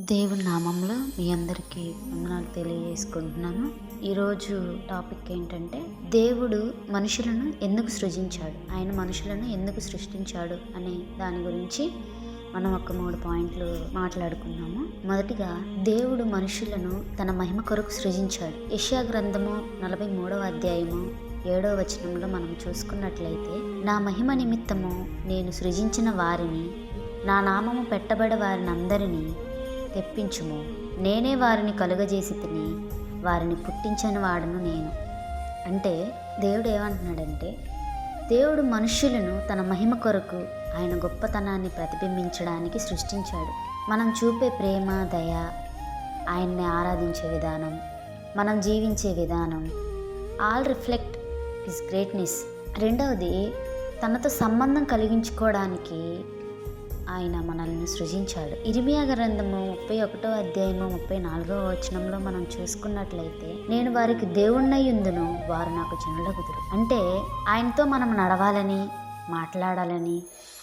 దేవుని నామంలో మీ అందరికీ వందనాలు తెలియజేసుకుంటున్నాను. ఈరోజు టాపిక్ ఏంటంటే దేవుడు మనుషులను ఎందుకు సృజించాడు? ఆయన మనుషులను ఎందుకు సృష్టించాడు అనే దాని గురించి మనం ఒక మూడు పాయింట్లు మాట్లాడుకున్నాము మొదటిగా దేవుడు మనుషులను తన మహిమ కొరకు సృజించాడు. యష్యా గ్రంథము నలభై మూడవ అధ్యాయము ఏడవ వచనంలో మనం చూసుకున్నట్లయితే నా మహిమ నిమిత్తము నేను సృజించిన వారిని నా నామము పెట్టబడే వారిని అందరినీ తెప్పించుము. నేనే వారిని కలుగజేసి తిని వారిని పుట్టించని వాడను నేను. అంటే దేవుడు ఏమంటున్నాడంటే దేవుడు మనుష్యులను తన మహిమ కొరకు ఆయన గొప్పతనాన్ని ప్రతిబింబించడానికి సృష్టించాడు. మనం చూపే ప్రేమ దయ ఆయన్ని ఆరాధించే విధానం మనం జీవించే విధానం ఆల్ రిఫ్లెక్ట్ హిస్ గ్రేట్నెస్. రెండవది తనతో సంబంధం కలిగించుకోవడానికి ఆయన మనల్ని సృజించాడు. ఇరిమియా గ్రంథము ముప్పై ఒకటో అధ్యాయము ముప్పై నాలుగో వచనంలో మనం చూసుకున్నట్లయితే నేను వారికి దేవుణ్ణై ఉందును వారు నాకు జనులగుదురు అంటే ఆయనతో మనం నడవాలని మాట్లాడాలని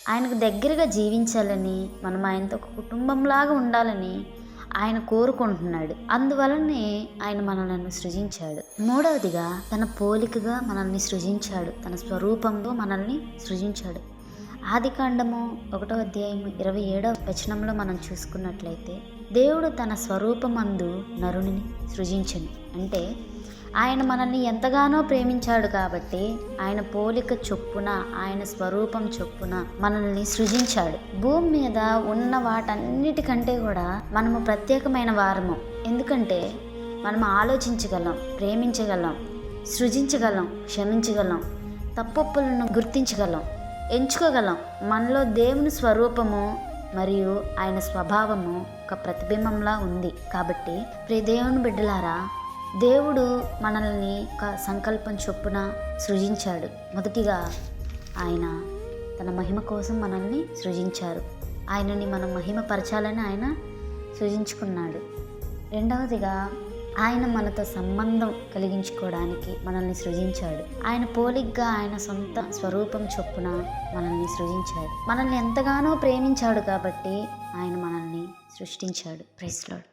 ఆయనకు దగ్గరగా జీవించాలని మనం ఆయనతో ఒక కుటుంబంలాగా ఉండాలని ఆయన కోరుకుంటున్నాడు. అందువలనే ఆయన మనల్ని సృజించాడు. మూడవదిగా తన పోలికగా మనల్ని సృజించాడు. తన స్వరూపంలో మనల్ని సృజించాడు. ఆది కాండము ఒకటో అధ్యాయం ఇరవై ఏడవ వచనంలో మనం చూసుకున్నట్లయితే దేవుడు తన స్వరూపమందు నరుని సృజించను. అంటే ఆయన మనల్ని ఎంతగానో ప్రేమించాడు కాబట్టి ఆయన పోలిక చొప్పున ఆయన స్వరూపం చొప్పున మనల్ని సృజించాడు. భూమి మీద ఉన్న వాటన్నిటికంటే కూడా మనము ప్రత్యేకమైన వారము. ఎందుకంటే మనం ఆలోచించగలం ప్రేమించగలం సృజించగలం క్షమించగలం తప్పొప్పులను గుర్తించగలం. ఎంచుకోగలం. మనలో దేవుని స్వరూపము మరియు ఆయన స్వభావము ఒక ప్రతిబింబంలా ఉంది. కాబట్టి ప్రియ దేవుని బిడ్డలారా దేవుడు మనల్ని ఒక సంకల్పం చొప్పున సృజించాడు. మొదటిగా ఆయన తన మహిమ కోసం మనల్ని సృజించారు. ఆయనని మనం మహిమపరచాలని ఆయన సృజించుకున్నాడు. రెండవదిగా ఆయన మనతో సంబంధం కలిగించుకోవడానికి మనల్ని సృజించాడు. ఆయన పోలిగ్గా ఆయన సొంత స్వరూపం చొప్పున మనల్ని సృజించాడు. మనల్ని ఎంతగానో ప్రేమించాడు కాబట్టి ఆయన మనల్ని సృష్టించాడు. ప్రైస్లాడ్